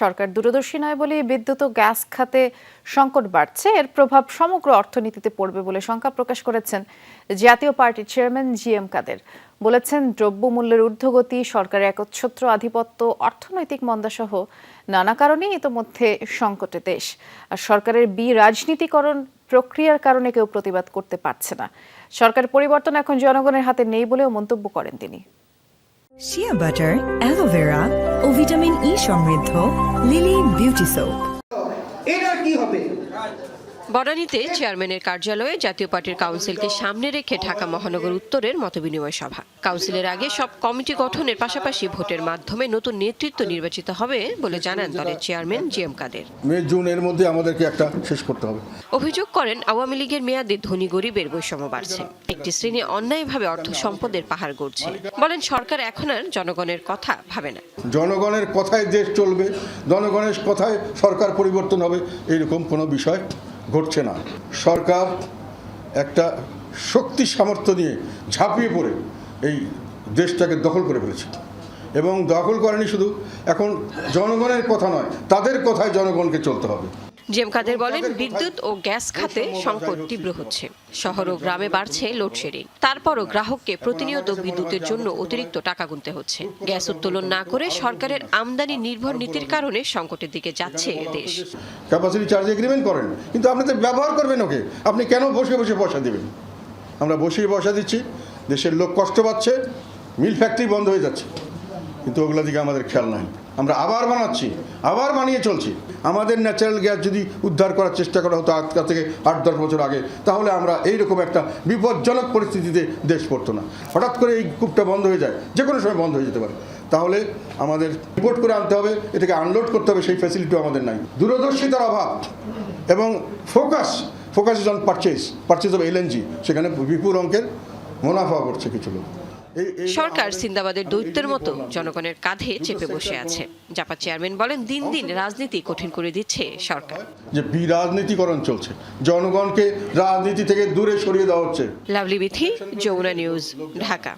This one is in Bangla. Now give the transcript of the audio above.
সরকার দূরদর্শী নয় বলে বিদ্যুৎ ও গ্যাস খাতে সংকট বাড়ছে। এর প্রভাব সমগ্র অর্থনীতিতে পড়বে বলে শঙ্কা প্রকাশ করেছেন জাতীয় পার্টির চেয়ারম্যান জি এম কাদের। বলেছেন, দ্রব্যমূল্যের ঊর্ধ্বগতি, সরকারের একচ্ছত্র আধিপত্য, অর্থনৈতিক মন্দাসহ নানা কারণেই ইতোমধ্যে সংকটে দেশ। আর সরকারের বি রাজনীতিকরণ প্রক্রিয়ার কারণে কেউ প্রতিবাদ করতে পারছে না। সরকার পরিবর্তন এখন জনগণের হাতে নেই বলেও মন্তব্য করেন তিনি। Shea butter aloe vera vitamin E সমৃদ্ধ লিলি বিউটি সোপ এটা কি হবে? বনানীতে চেয়ারম্যানের কার্যালয়ে জাতীয় পার্টির কাউন্সিলকে সামনে রেখে ঢাকা মহানগর উত্তরের মতবিনিময় সভা। কাউন্সিলের আগে সব কমিটি গঠনের পাশাপাশি ভোটের মাধ্যমে নতুন নেতৃত্ব নির্বাচিত হবে বলে জানান দলের chairman G M Kader. May June এর মধ্যে আমাদেরকে একটা শেষ করতে হবে। অভিযোগ করেন আওয়ামী লীগের মেয়াদে ধনী গরিবের বৈষম্য বাড়ছে। একটি শ্রেণি অন্যায়ভাবে অর্থ সম্পদের পাহাড় গড়ছে। বলেন সরকার এখন আর জনগণের কথা ভাবে না। জনগণের কথায় দেশ চলবে জনগণের কথায় সরকার পরিবর্তন হবে এরকম কোনো বিষয় ঘটছে না। সরকার একটা শক্তি সামর্থ্য নিয়ে ঝাঁপিয়ে পড়ে এই দেশটাকে দখল করে ফেলেছে। এবং দখল করেনি শুধু, এখন জনগণের কথা নয়, তাদের কথায় জনগণকে চলতে হবে। জি এম কাদের বলেন বিদ্যুৎ ও গ্যাস খাতে সংকট তীব্র হচ্ছে। শহর ও গ্রামে বাড়ছে লোডশেডিং তারপরও গ্রাহককে প্রতিনিয়ত বিদ্যুতের জন্য অতিরিক্ত টাকা গুনতে হচ্ছে। গ্যাস উত্তোলন না করে সরকারের আমদানি নির্ভর নীতির কারণে সংকটের দিকে যাচ্ছে দেশ। ক্যাপাসিটি চার্জ এগ্রিমেন্ট করেন কিন্তু আপনি তো ব্যবহার করবেন ওকে। আপনি কেন বসে বসে পয়সা দেবেন? আমরা বসেই পয়সা দিচ্ছি দেশের লোক কষ্ট পাচ্ছে মিল ফ্যাক্টরি বন্ধ হয়ে যাচ্ছে। কিন্তু ওগুলো দিকে আমাদের খেয়াল নাই। আমরা আবার বানাচ্ছি, আবার বানিয়ে চলছি। আমাদের ন্যাচারাল গ্যাস যদি উদ্ধার করার চেষ্টা করা হতো আজ থেকে আট, দশ বছর আগে, তাহলে আমরা এইরকম একটা বিপজ্জনক পরিস্থিতিতে দেশ পড়তো না। হঠাৎ করে এই কূপটা বন্ধ হয়ে যায়, যে কোনো সময় বন্ধ হয়ে যেতে পারে। তাহলে আমাদের রিপোর্ট করে আনতে হবে, এটাকে আনলোড করতে হবে, সেই ফ্যাসিলিটিও আমাদের নাই। দূরদর্শিতার অভাব এবং focus focus is on purchase purchase of LNG সেখানে বিপুল অঙ্কের মুনাফা করছে কিছু লোক। সরকার সিন্দাবাদের দৈত্যের মতো জনগণের কাঁধে চেপে বসে আছে। জাপা চেয়ারম্যান বলেন দিন দিন রাজনীতি কঠিন করে দিচ্ছে সরকার। যে বিরাজনীতিকরণ চলছে। জনগণকে রাজনীতি থেকে দূরে সরিয়ে দেওয়া হচ্ছে। লাভলি বিথি যমুনা নিউজ ঢাকা।